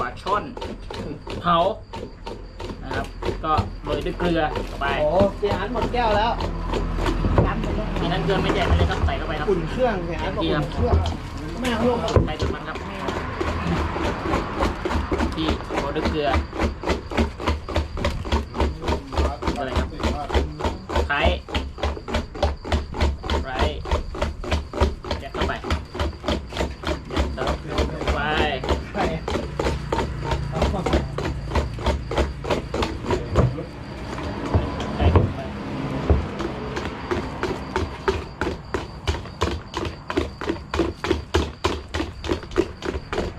ปลาช่อนเผานะครับ ก็โรยด้วยเกลือเข้าไปโอ้เสียอันหมดแก้วแล้วมีนั้นเกลือไม่แจกเลยครับใส่เข้าไปครับอุ่นเครื่องเสียอันบอกอุ่นเครื่องแม่เขาลงมาใส่จุดมันครับ ที่โรยด้วยเกลืออะไรครับไคร้ไรแจกเข้าไปเดี๋ยวเติมเข้าไป ใช่เอาเข้าไป ใส่เข้าไป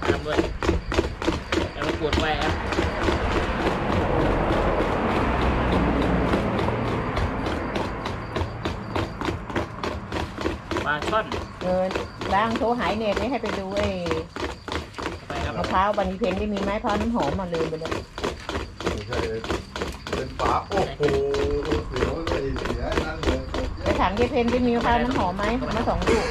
ตามด้วยแล้วก็กดไว้ครับ ปลาช่อนเออล้างโทรหายเน็ตไม่ให้ไปดูไอ้ไปครับมะพร้าวบันนีเพนที่มีไม้พร้าวน้ำหอมมาลืมไปเลยไม่ใช่เป็นฝาโอ้โหเสียวเลยเสียนั่นเลย ไปถามยายเพนที่มีมะพร้าวน้ำหอมไหมมาสองลูก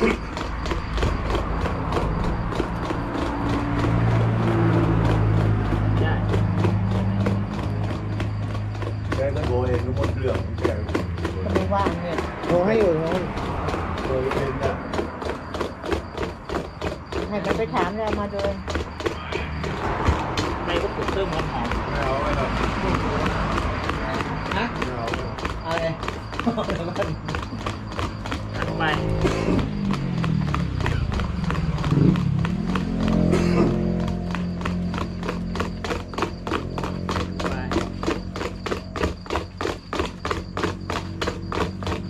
ได้ แกก็โบเองรู้หมดเรื่องแก ก็ไม่ว่างเนี่ย โทรให้อยู่โทร โดยเป็นนะ ให้มันไปถามแล้วมาเลย ไปก็ปลุกเพิ่มความหอม ไม่เอาไม่เอา ฮะ ไม่เอา อะไร อัดไปไป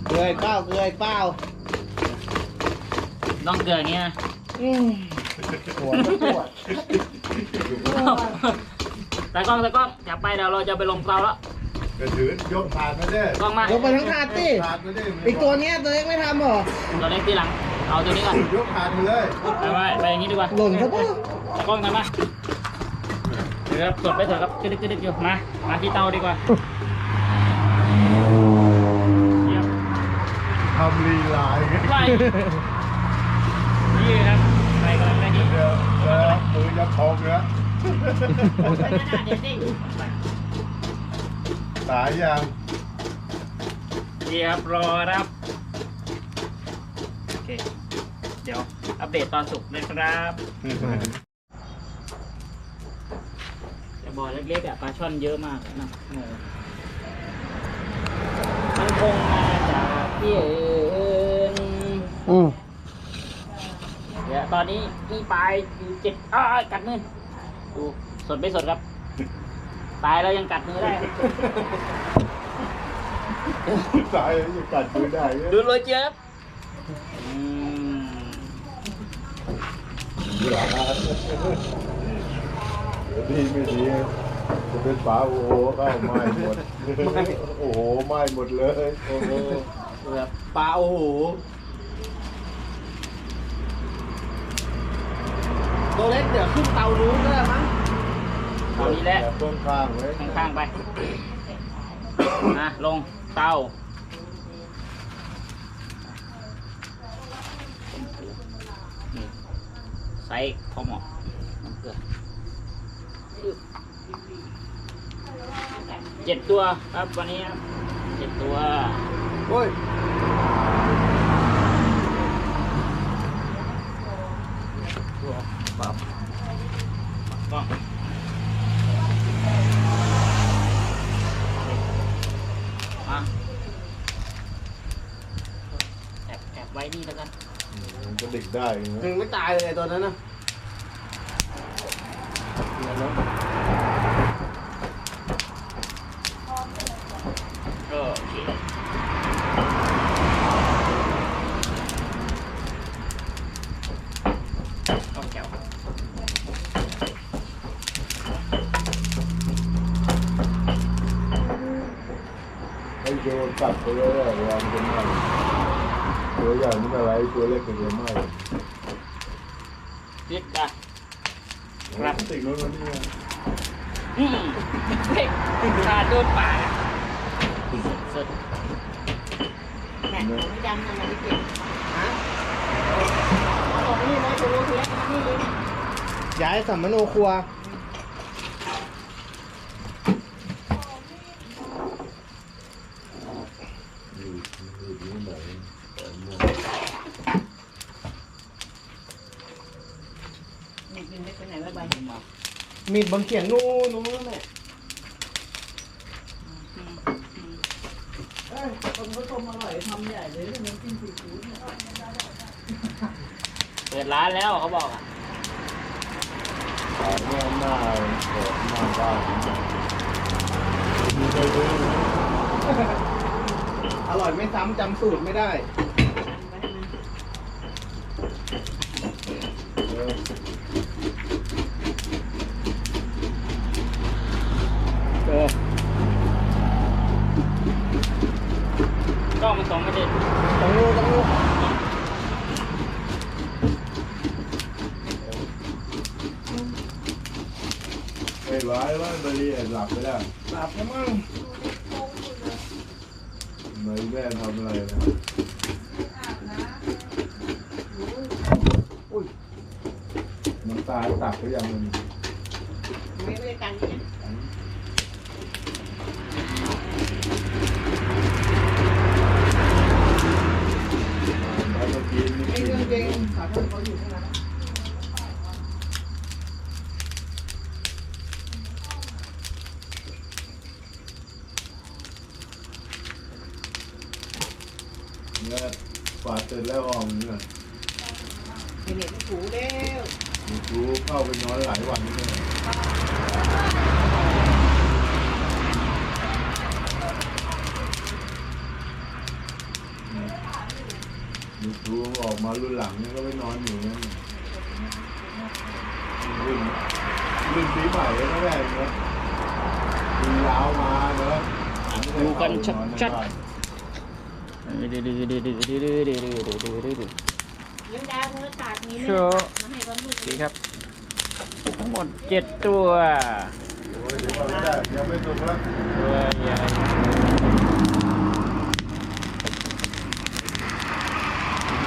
เกลืออีกเป้าเกลืออีกเป้าต้องเกลืออย่างนี้นะอืมหัวจะปวด ตากล้องตากล้องอย่าไปเดี๋ยวเราจะไปลงเตาแล้ว กระถือยกถาดมาเด้กล้องมายกไปทั้งถาดสิถาดมาเด้อีกตัวเนี้ยตัวเล็กไม่ทำหรอตัวเล็กทีหลัง เอาตัวนี้ก่อนยกถาดมาเลยไปไปไปอย่างนี้ดีกว่าหล่นซะปุ๊บตากล้องทำมาเดี๋ยวครับกดไปเถอะครับกระดึกกระดึกอยู่มามาที่เตาดีกว่าเยี่ยมทำลีลาอย่างเงี้ยไล่นี่ครับไปกำลังได้ที่เดี๋ยวเดี๋ยวมือจะพองแล้ว ตายยังนี่ครับรอครับโอเคเดี๋ยวอัปเดตตอนสุกเลยครับ แต่บ่อเล็กๆอะปลาช่อนเยอะมากนะโอ้มันคงมาจากที่อื่นอืมเดี๋ยวตอนนี้มีปลายอยู่เจ็ดอ้ายกัดมือดูสดไม่สดครับ ตายแล้วยังกัดมือได้ ตายแล้วจะกัดมือได้เนี่ยดูโรยเจี๊ยบอืมเดี๋ยวดีไม่ดีจะเป็นฝาโอ้โหเข้าไหม้หมด โอ้โหไหม้หมดเลย โอ้โหแบบปลาโอ้โหตัวเล็กเดี๋ยวขึ้นเตานู้นก็ได้มั้ง เอานี้แหละแบบต้นข้างไว้ข้างๆไปนะลงเตานี่ใส่พอเหมาะน้ำเกลือเจ็ดตัวครับวันนี้ครับเจ็ดตัวโอ้ยปรับกล้องมาแอบแอบ ไว้นี่แล้วกันมันจะเด็กได้ไหมถึงไม่ตายเลยตัวนั้นนะก็โอเคต้องแก้วครับให้โยนกัดไปเลยอะวางจะไหม้ ตัวใหญ่ไม่เป็นไรตัวเล็กก็จะไหม้ยึดอะครับติดรถมันนี่ไงอืมเฮ้ยขาดโดนป่าสุดแม่ไม่จำทำไมไม่เก็บฮะเอาออกนี่เลยตัวเล็กมานี่เลยย้ายสัมมโนครัว มีดบนเขียงนู่นนู่นแม่เอ้ยคนก็ชมอร่อยทำใหญ่เลยน้ำจิ้มซีฟู้ดเนี่ยเปิดร้านแล้วเขาบอกอะขายเนี่น้าเปิดหน้าบ้านมีไปดูอร่อยไม่ซ้ำจำสูตรไม่ได้ เออ เออ กล้องมันส่งไม่ได้ต้องรู้ต้องรู้ไอ้ร้ายว่าตอนนี้หลับไปแล้วหลับแล้วมั้งไม่แม่ทำอะไรนะอุ้ยน้ำตาตักก็ยังมันไม่ได้กันเนี่ยแล้วก็กินนี่ ไอ้เรื่องจริงขอโทษเขาอยู่ข้างหลังเนี่ยปาดเสร็จแล้วออกเนี่ยไอ้เนี่ยถูแล้ว ดูเข้าไปนอนหลายวันเนี่ยมีค รูออกมารุ่นหลังเนี่ยก็ไปนอนอยู่นั่นรุ่นรุ่นปีใหม่แล้วแรกเนาะปียาวมาเนาะดูกันชัดๆดูดูดูดูดูดูดูดูดูดูดูดูดูยังดาวเนื้อตัดนี้โชว์มาให้วันลูกดีครับ ทั้งหมดเจ็ดตัวโอ้ยเดี๋ยวก่อนไม่ได้ยังไม่สุกแล้วตัวใหญ่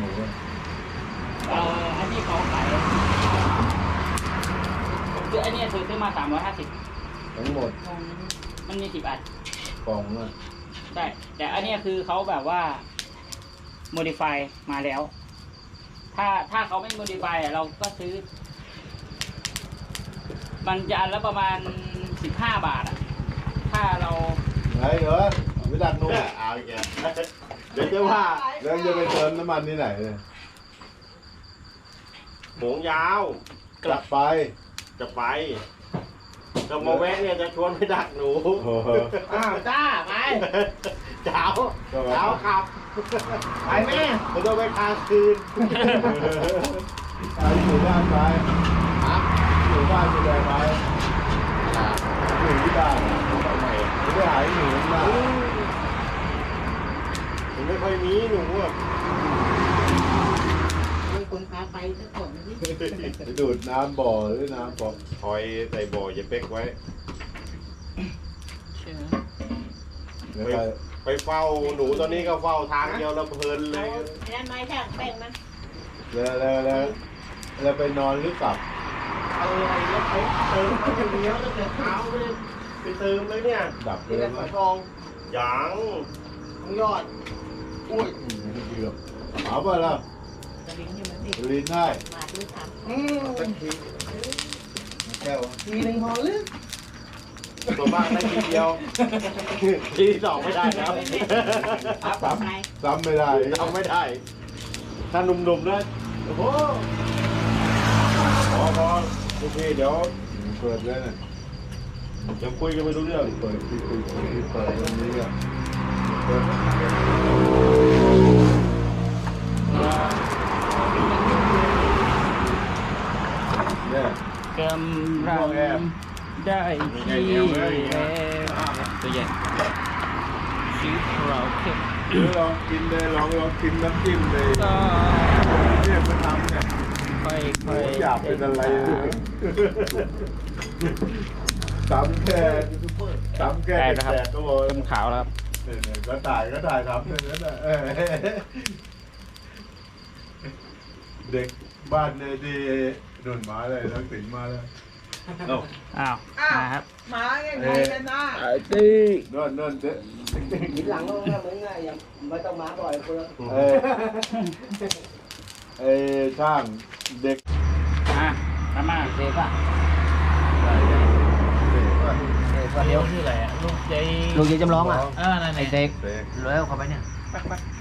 หนูเนี่ยเอ่ออันนี้เขาขายผมซื้ออันนี้ซื้อซื้อมาสามร้อยห้าสิบทั้งหมดมันมีสิบอันกล่องอะใช่แต่อันเนี้ยคือเขาแบบว่า modify มาแล้ว ถ้าถ้าเขาไม่ modify อะเราก็ซื้อ มันจะอันละประมาณสิบห้าบาทอะถ้าเราไงเหรอไปดักหนูเอาอีกแล้วเดี๋ยวจะว่าแล้วจะไปเติมน้ำมันที่ไหนเนี่ยหมูยาวกลับไป จะไปจะมาแวะเนี่ยจะชวนไปดักหนูโอ้โหอ้าวจ้าไปเช้าก็ไปเช้าขับ ไปแม่มันต้องไปค้างคืนไปอยู่บ้านไปอยู่บ้านจะได้ไปอยู่ที่บ้านไม่ได้หายหนูนะมัน ไม่ค่อยมีหนูอะมีคนพาไปซะก่อนนี่ไปดูดน้ำบ่อหรือน้ำบ่อคอยใส่บ่ออย่าเป๊กไว้เดี๋ยวไปไปเฝ้าหนูตอนนี้ก็เฝ้าทางเดียวแล้วเพลินเลเอายไอ้นั่นไม้แท่งแป้งมันแล้วแล้วแล้วแล้วไปนอนหรือกลับเอาอะไรแล้วเขาเติมเขาจะเลี้ยวตั้งแต่เช้าเลยไปเติมเลยเนี่ยดับเลนี่ยแหละไหมฝาทองยังของยอด อุ้ยเกือบเอาไปแล้วกระดิ่งนี่มันติดลินได้มาด้วยซ้อืมสักทีแก้วทีหนึ่งพอหรือตัวมากได้ทีเดียว ทีที่สองไม่ได้แล้วำเอาไปซ้ำไม่ได้ทำไม่ได้ ถ้าหนุ่มๆนะโอ้โหพอพอโอเคเดี๋ยวเปิดแล้วเนี่ยเดี๋ยวคุยกันไม่รู้เรื่องเปิดที่คุยที่เปิดตรงนี้เนี่ยเปิดำลังได้ที่แล้วตัวใหญ่ชีสเราเข้มลองกินเลยลองลองกินน้ำจิ้มเลยก็เนี่ยมันทำเนี่ยค่อยอยากเป็นอะไรเลยสามแก่สามแก่แตกก็บอกขาวแล้วครับก็ถ่ายก็ถ่ายทำอย่างนั้นน่ะเด็กบ้านเนี่ยที่ โดนหมาเลยทักษิณมาเลยอ้าวอ้าวมาครับหมายังไงกันนะนอนนอนเด็กทีหลังก็มึงอะยังไม่ต้องมาบ่อยเพื่อนเออไอ้ช่างเด็กอะมามาเด็กอะเด็กว่าเด็กเลี้ยวที่ไหนอะลูกใจลูกยีจำลองอะอ่านั่นไอไงเด็กเด็ก แล้วเข้าไปเนี่ย ปักปัก